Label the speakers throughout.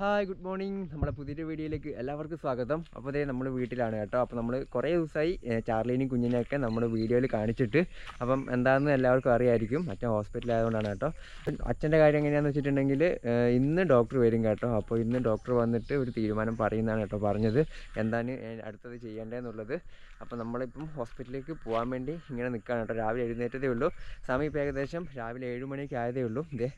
Speaker 1: Hi good morning നമ്മുടെ പുതിയൊരു വീഡിയോയിലേക്ക് എല്ലാവർക്കും സ്വാഗതം. അപ്പോൾ അതേ നമ്മൾ വീട്ടിലാണ് കേട്ടോ. അപ്പോൾ നമ്മൾ കുറേ ദിവസമായി ചാർലീനും കുഞ്ഞിനെയൊക്കെ നമ്മൾ വീഡിയോയിൽ കാണിച്ചിട്ട്. അപ്പം എന്താണെന്ന് എല്ലാവർക്കും അറിയായിരിക്കും. അച്ഛൻ ഹോസ്പിറ്റലിൽ ആയതുകൊണ്ടാണ് കേട്ടോ. അച്ഛന്റെ കാര്യം എങ്ങനെയാണെന്ന് വെച്ചിട്ടുണ്ടെങ്കിൽ ഇന്ന് ഡോക്ടർ വരും കേട്ടോ. അപ്പോൾ ഇന്ന് ഡോക്ടർ വന്നിട്ട് ഒരു തീരുമാനം പറയുന്നതാണ് കേട്ടോ പറഞ്ഞത്. എന്താണ് അടുത്തത് അടുത്തത് ചെയ്യേണ്ടതെന്നുള്ളത് അപ്പോൾ നമ്മളിപ്പം ഹോസ്പിറ്റലിലേക്ക് പോകാൻ വേണ്ടി ഇങ്ങനെ നിൽക്കുകയാണ് കേട്ടോ. രാവിലെ എഴുന്നേറ്റതേ ഉള്ളൂ. സമയം ഇപ്പോൾ ഏകദേശം രാവിലെ ഏഴ് മണിയൊക്കെ ആയതേ ഉള്ളൂ. ഇതേ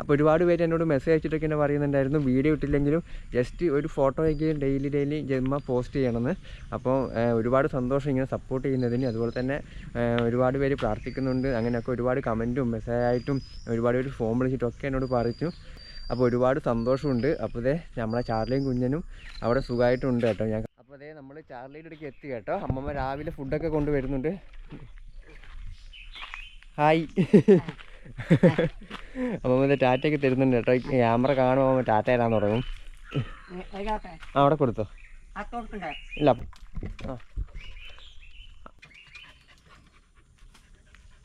Speaker 1: അപ്പോൾ ഒരുപാട് പേര് എന്നോട് മെസ്സേജ് അയച്ചിട്ടൊക്കെ എന്നെ പറയുന്നുണ്ടായിരുന്നു. വീഡിയോ ഇട്ടില്ലെങ്കിലും ജസ്റ്റ് ഒരു ഫോട്ടോ എങ്കിലും ഡെയിലി ഡെയിലി ജന്മ പോസ്റ്റ് ചെയ്യണമെന്ന്. അപ്പോൾ ഒരുപാട് സന്തോഷം ഇങ്ങനെ സപ്പോർട്ട് ചെയ്യുന്നതിന്. അതുപോലെ തന്നെ ഒരുപാട് പേര് പ്രാർത്ഥിക്കുന്നുണ്ട്. അങ്ങനെയൊക്കെ ഒരുപാട് കമന്റും മെസ്സേജായിട്ടും ഒരുപാട് പേര് ഫോം വിളിച്ചിട്ടും ഒക്കെ എന്നോട് പറഞ്ഞു അപ്പോൾ ഒരുപാട് സന്തോഷമുണ്ട്. അപ്പോൾ ഇതേ നമ്മളെ ചാർലിയും കുഞ്ഞനും അവിടെ സുഖമായിട്ടുണ്ട് കേട്ടോ. ഞാൻ അപ്പോൾ അതേ നമ്മൾ ചാർലിയുടെ അടുക്ക് എത്തി കേട്ടോ. അമ്മമ്മ രാവിലെ ഫുഡൊക്കെ കൊണ്ടുവരുന്നുണ്ട്. ഹായ്. അമ്മമ്മ മറ്റേ ടാറ്റയൊക്കെ തരുന്നുണ്ട് കേട്ടോ. ക്യാമറ കാണുമ്പോൾ ടാറ്റ തരാൻ തുടങ്ങും. ആ അവിടെ കൊടുത്തോ. ഇല്ല ആ.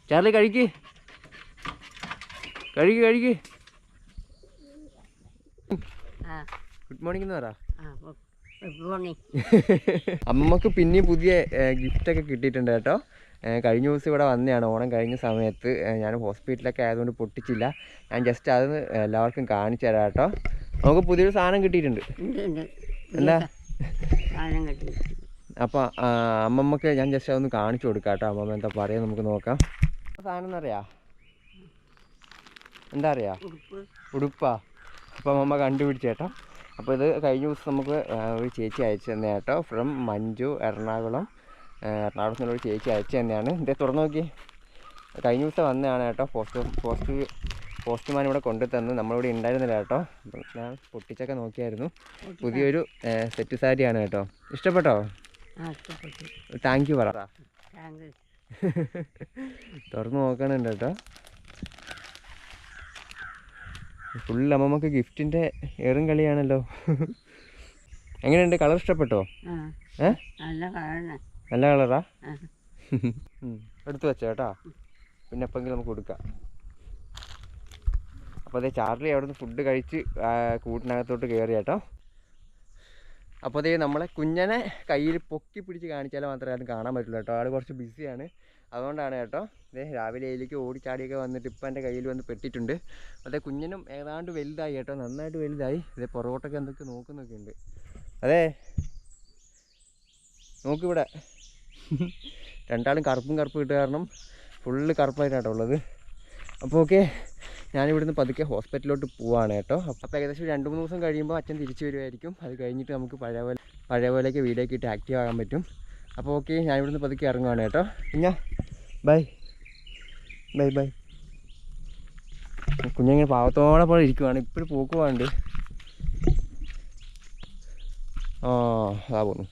Speaker 1: ചാർലി കഴിക്ക്. കഴിക്ക് കഴിക്ക്. ഗുഡ് മോർണിംഗ് എന്ന് പറ.
Speaker 2: ആ ഗുഡ് മോർണിംഗ്.
Speaker 1: അമ്മമ്മക്ക് പിന്നെയും പുതിയ ഗിഫ്റ്റൊക്കെ കിട്ടിയിട്ടുണ്ട് കേട്ടോ. കഴിഞ്ഞ ദിവസം ഇവിടെ വന്നതാണ്. ഓണം കഴിഞ്ഞ സമയത്ത് ഞാൻ ഹോസ്പിറ്റലൊക്കെ ആയതുകൊണ്ട് പൊട്ടിച്ചില്ല. ഞാൻ ജസ്റ്റ് അത് എല്ലാവർക്കും കാണിച്ചു തരാം കേട്ടോ. നമുക്ക് പുതിയൊരു സാധനം കിട്ടിയിട്ടുണ്ട്. എന്താ? അപ്പോൾ അമ്മമ്മക്ക് ഞാൻ ജസ്റ്റ് അതൊന്ന് കാണിച്ചു കൊടുക്കാം കേട്ടോ. അമ്മമ്മ എന്താ പറയുക നമുക്ക് നോക്കാം. സാധനം എന്നറിയാ എന്താ അറിയാ?
Speaker 2: ഉടുപ്പ്.
Speaker 1: അപ്പോൾ അമ്മമ്മ കണ്ടുപിടിച്ചേട്ടോ അപ്പോൾ ഇത് കഴിഞ്ഞ ദിവസം നമുക്ക് ഒരു ചേച്ചി അയച്ചു തന്നെ കേട്ടോ. ഫ്രം മഞ്ജു എറണാകുളം. എറണാകുളത്ത് നിന്നുള്ള ചേച്ചി അയച്ചു തന്നെയാണ്. ഇതേ തുറന്നു നോക്കി. കഴിഞ്ഞ ദിവസം വന്നതാണ് കേട്ടോ. പോസ്റ്റ് പോസ്റ്റ് പോസ്റ്റ്മാൻ ഇവിടെ കൊണ്ടു തന്നു. നമ്മളിവിടെ ഉണ്ടായിരുന്നില്ല കേട്ടോ. ഞാൻ പൊട്ടിച്ചൊക്കെ നോക്കിയായിരുന്നു. പുതിയൊരു സെറ്റ് സാരിയാണ് കേട്ടോ. ഇഷ്ടപ്പെട്ടോ? താങ്ക് യു പറ. തുറന്നു നോക്കണുണ്ട് കേട്ടോ. ഫുൾ അമ്മമ്മക്ക് ഗിഫ്റ്റിന്റെ ഏറും കളിയാണല്ലോ. എങ്ങനെയുണ്ട്? കളർ ഇഷ്ടപ്പെട്ടോ?
Speaker 2: ആ.
Speaker 1: ഏ?
Speaker 2: നല്ല
Speaker 1: കളറാ. എടുത്തു വെച്ചോ കേട്ടോ. പിന്നെ എപ്പോഴെങ്കിലും നമുക്ക് കൊടുക്കാം. അപ്പോൾ അതേ ചാർലി അവിടെ നിന്ന് ഫുഡ് കഴിച്ച് കൂട്ടിനകത്തോട്ട് കയറി കേട്ടോ. അപ്പോൾ അതേ നമ്മളെ കുഞ്ഞനെ കയ്യിൽ പൊക്കി പിടിച്ച് കാണിച്ചാൽ മാത്രമേ അത് കാണാൻ പറ്റുള്ളൂ കേട്ടോ. ആൾ കുറച്ച് ബിസിയാണ്. അതുകൊണ്ടാണ് കേട്ടോ. ഇതേ രാവിലെ അതിലേക്ക് ഓടിച്ചാടിയൊക്കെ വന്നിട്ട് ഇപ്പം എന്റെ കയ്യിൽ വന്ന് പെട്ടിട്ടുണ്ട്. അതേ കുഞ്ഞനും ഏതാണ്ട് വലുതായി കേട്ടോ. നന്നായിട്ട് വലുതായി. ഇതേ പുറകോട്ടൊക്കെ എന്തൊക്കെ നോക്കുന്നൊക്കെ ഉണ്ട്. അതെ നോക്കിവിടെ രണ്ടാളും കറുപ്പും കറുപ്പും ഇട്ട് കാരണം ഫുള്ള് കറുപ്പായിട്ടാണ് ഉള്ളത്. അപ്പോൾ ഓക്കെ ഞാനിവിടുന്ന് പതുക്കെ ഹോസ്പിറ്റലിലോട്ട് പോവാണ് കേട്ടോ. അപ്പോൾ ഏകദേശം രണ്ട് മൂന്ന് ദിവസം കഴിയുമ്പോൾ അച്ഛൻ തിരിച്ചു വരുമായിരിക്കും അത് കഴിഞ്ഞിട്ട് നമുക്ക് പഴയ പോലെ പഴയ പോലെയൊക്കെ വീഡിയോ ഒക്കെ ഇട്ട് ആക്റ്റീവ് ആകാൻ പറ്റും. അപ്പോൾ ഓക്കെ ഞാനിവിടുന്ന് പതുക്കെ ഇറങ്ങുവാണ് കേട്ടോ. പിന്നെ ബൈ ബൈ ബൈ കുഞ്ഞിങ്ങനെ പാവത്തോടെ പോലെ ഇരിക്കുവാണ്. ഇപ്പോഴും പോക്കുവാണ്ട് ആ അതാ പോന്നു.